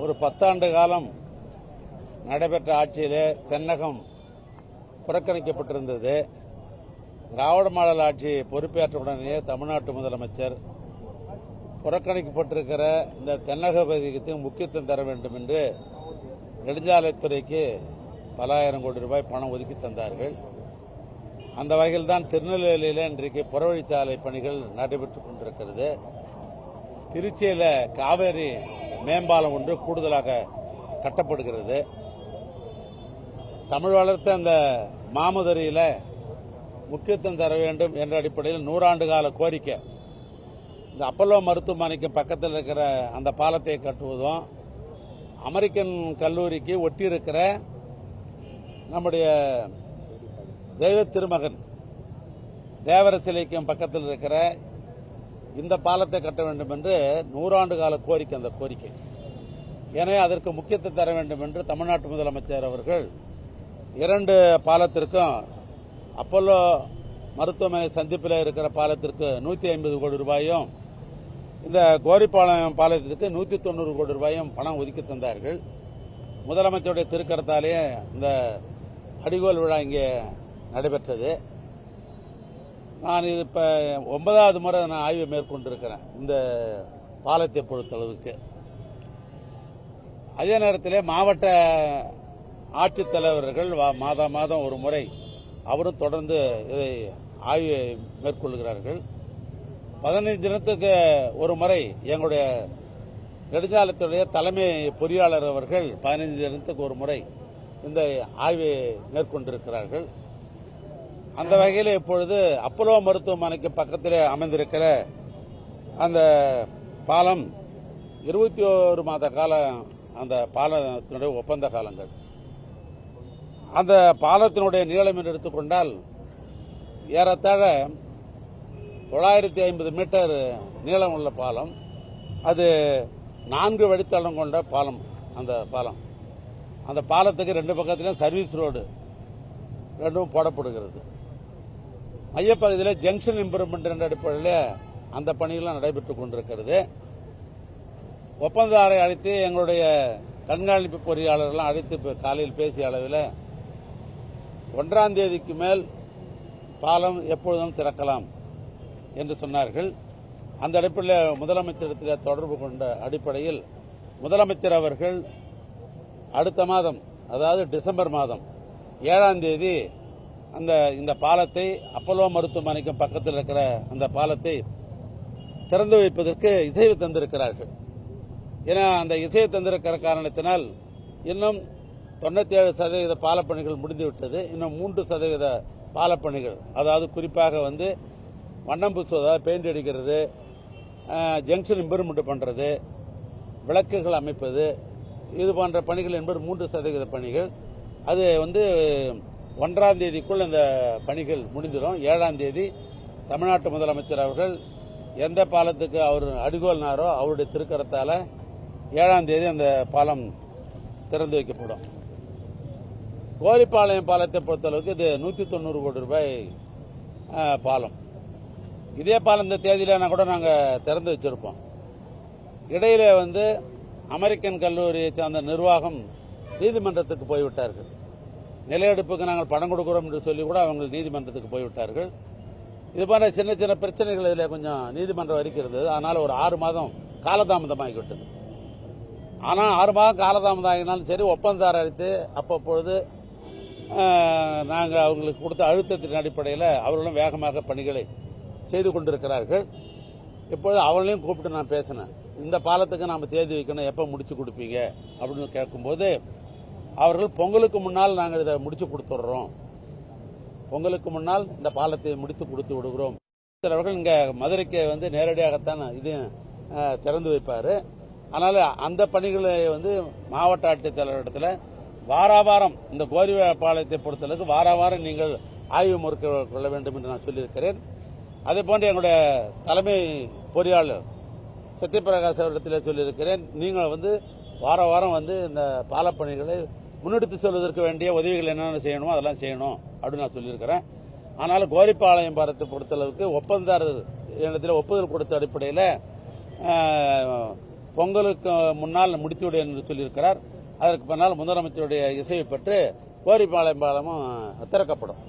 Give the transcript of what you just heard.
ஒரு பத்தாண்டு காலம் நடைபெற்ற ஆட்சியிலே தென்னகம் புறக்கணிக்கப்பட்டிருந்தது. திராவிட மாடல் ஆட்சி பொறுப்பேற்றவுடனே தமிழ்நாட்டு முதலமைச்சர் புறக்கணிக்கப்பட்டிருக்கிற இந்த தென்னக பகுதிக்கு முக்கியத்துவம் தர வேண்டும் என்று நெடுஞ்சாலைத்துறைக்கு பல ஆயிரம் கோடி ரூபாய் பணம் ஒதுக்கி தந்தார்கள். அந்த வகையில் தான் திருநெல்வேலியில் இன்றைக்கு புறவழிச்சாலை பணிகள் நடைபெற்றுக் கொண்டிருக்கிறது. திருச்சியில் காவேரி மேம்பாலம் ஒன்று கூடுதலாக கட்டப்படுகிறது. தமிழ் வளர்த்த அந்த மாமுதரியில் முக்கியத்துவம் தர வேண்டும் என்ற அடிப்படையில் நூறாண்டு கால கோரிக்கை. இந்த அப்பல்லோ மருத்துவமனைக்கு பக்கத்தில் இருக்கிற அந்த பாலத்தை கட்டுவதும் அமெரிக்கன் கல்லூரிக்கு ஒட்டி இருக்கிற நம்முடைய தெய்வ திருமகன் தேவர சிலைக்கும் பக்கத்தில் இருக்கிற இந்த பாலத்தை கட்ட வேண்டும் என்று நூறாண்டு கால கோரிக்கை அந்த கோரிக்கை. எனவே அதற்கு முக்கியத்துவம் தர வேண்டும் என்று தமிழ்நாட்டு முதலமைச்சர் அவர்கள் இரண்டு பாலத்திற்கும் அப்போலோ மருத்துவமனை சந்திப்பில் இருக்கிற பாலத்திற்கு நூற்றி ஐம்பது கோடி ரூபாயும் இந்த கோரிப்பாளையம் பாலத்திற்கு நூற்றி தொண்ணூறு கோடி ரூபாயும் பணம் ஒதுக்கி தந்தார்கள். முதலமைச்சருடைய திருக்கரத்தாலேயே இந்த அடிகோல் விழா இங்கே நடைபெற்றது. நான் இது இப்போ ஒன்பதாவது முறை நான் ஆய்வை மேற்கொண்டிருக்கிறேன் இந்த பாலத்தை பொறுத்தளவுக்கு. அதே நேரத்தில் மாவட்ட ஆட்சித்தலைவர்கள் மாதா மாதம் ஒரு முறை அவரும் தொடர்ந்து இதை ஆய்வு மேற்கொள்கிறார்கள். பதினைந்து தினத்துக்கு ஒரு முறை எங்களுடைய நெடுஞ்சாலத்துடைய தலைமை பொறியாளர் அவர்கள் பதினைந்து தினத்துக்கு ஒரு முறை இந்த ஆய்வை மேற்கொண்டிருக்கிறார்கள். அந்த வகையில் இப்பொழுது அப்போலோ மருத்துவமனைக்கு பக்கத்தில் அமைந்திருக்கிற அந்த பாலம் இருபத்தி ஒரு மாத காலம் அந்த பாலத்தினுடைய ஒப்பந்த காலங்கள். அந்த பாலத்தினுடைய நீளம் என்று எடுத்துக்கொண்டால் ஏறத்தாழ தொள்ளாயிரத்தி ஐம்பது மீட்டர் நீளம் உள்ள பாலம். அது நான்கு வழித்தளம் கொண்ட பாலம் அந்த பாலம். அந்த பாலத்துக்கு ரெண்டு பக்கத்திலும் சர்வீஸ் ரோடு ரெண்டும் போடப்படுகிறது. மையப்பகுதியில் ஜங்ஷன் இம்ப்ரூவ்மெண்ட் என்ற அடிப்படையில் அந்த பணிகள்லாம் நடைபெற்றுக் கொண்டிருக்கிறது. ஒப்பந்ததாரை அழைத்து எங்களுடைய கண்காணிப்பு பொறியாளர்கள்லாம் அழைத்து இப்போ காலையில் பேசிய அளவில் ஒன்றாம் தேதிக்கு மேல் பாலம் எப்பொழுதும் திறக்கலாம் என்று சொன்னார்கள். அந்த அடிப்படையில் முதலமைச்சரிடத்தில் தொடர்பு கொண்ட அடிப்படையில் முதலமைச்சர் அவர்கள் அடுத்த மாதம் அதாவது டிசம்பர் மாதம் ஏழாம் தேதி அந்த இந்த பாலத்தை அப்பல்லோ மருத்துவமனைக்கும் பக்கத்தில் இருக்கிற அந்த பாலத்தை திறந்து வைப்பதற்கு இசைவு தந்திருக்கிறார்கள். ஏன்னா அந்த இசையை தந்திருக்கிற காரணத்தினால் இன்னும் தொண்ணூத்தி ஏழு சதவீத பாலப்பணிகள் முடிந்துவிட்டது. இன்னும் மூன்று சதவீத பாலப்பணிகள். அதாவது குறிப்பாக வந்து வண்ணம் பூசுவதா பெயிண்ட் அடிக்கிறது ஜங்ஷன் இம்ப்ரூவ்மெண்ட் பண்ணுறது விளக்குகள் அமைப்பது இது போன்ற பணிகள் என்பது மூன்று சதவீத பணிகள். அது வந்து ஒன்றாம் தேதிக்குள் இந்த பணிகள் முடிந்துடும். ஏழாம் தேதி தமிழ்நாட்டு முதலமைச்சர் அவர்கள் எந்த பாலத்துக்கு அவர் அடிகோல்னாரோ அவருடைய திருக்கரத்தால் ஏழாம் தேதி அந்த பாலம் திறந்து வைக்கப்படும். கோரிப்பாளையம் பாலத்தை பொறுத்தளவுக்கு இது நூற்றி தொண்ணூறு கோடி ரூபாய் பாலம். இதே பாலம் இந்த தேதியில கூட நாங்கள் திறந்து வச்சிருப்போம். இடையில வந்து அமெரிக்கன் கல்லூரியை சார்ந்த நிர்வாகம் நீதிமன்றத்துக்கு போய்விட்டார்கள். நிலையெடுப்புக்கு நாங்கள் பணம் கொடுக்கிறோம் என்று சொல்லி கூட அவங்க நீதிமன்றத்துக்கு போய்விட்டார்கள். இது போன்ற சின்ன சின்ன பிரச்சனைகள் இதில் கொஞ்சம் நீதிமன்றம் வரைக்கும் இருந்தது அதனால் ஒரு ஆறு மாதம் காலதாமதமாகிவிட்டது. ஆனால் ஆறு மாதம் காலதாமதம் ஆகினாலும் சரி ஒப்பந்தார் அழைத்து அப்பப்பொழுது நாங்கள் அவங்களுக்கு கொடுத்த அழுத்தத்தின் அடிப்படையில் அவர்களும் வேகமாக பணிகளை செய்து கொண்டிருக்கிறார்கள். இப்பொழுது அவர்களையும் கூப்பிட்டு நான் பேசினேன். இந்த பாலத்துக்கு நாம் தேதி வைக்கணும் எப்போ முடிச்சு கொடுப்பீங்க அப்படின்னு கேட்கும்போது அவர்கள் பொங்கலுக்கு முன்னால் நாங்கள் இதை முடிச்சு கொடுத்துட்றோம். பொங்கலுக்கு முன்னால் இந்த பாலத்தை முடித்து கொடுத்து விடுகிறோம். அமைச்சர் அவர்கள் இங்க மதுரைக்கு வந்து நேரடியாகத்தான் இது திறந்து வைப்பார். அதனால அந்த பணிகளை வந்து மாவட்ட ஆட்சித்தலைவரிடத்துல வாராவாரம் இந்த கோரி பாலத்தை பொறுத்தளவுக்கு வாராவாரம் நீங்கள் ஆய்வு முறுக்க கொள்ள வேண்டும் என்று நான் சொல்லியிருக்கிறேன். அதே போன்று எங்களுடைய தலைமை பொறியாளர் சத்யபிரகாஷ் அவரிடத்தில் சொல்லியிருக்கிறேன் நீங்கள் வந்து வார வாரம் வந்து இந்த பாலப்பணிகளை முன்னெடுத்து செல்வதற்கு வேண்டிய உதவிகள் என்னென்ன செய்யணுமோ அதெல்லாம் செய்யணும் அப்படின்னு நான் சொல்லியிருக்கிறேன். ஆனால் கோரிப்பாளையம் பாலத்தை பொறுத்தளவுக்கு ஒப்பந்தாரர் இடத்துல ஒப்புதல் கொடுத்த அடிப்படையில் பொங்கலுக்கு முன்னால் முடித்துவிடு என்று சொல்லியிருக்கிறார். அதற்கு பின்னால் முதலமைச்சருடைய இசையை பெற்று கோரிப்பாளையம் பாலமும் திறக்கப்படும்.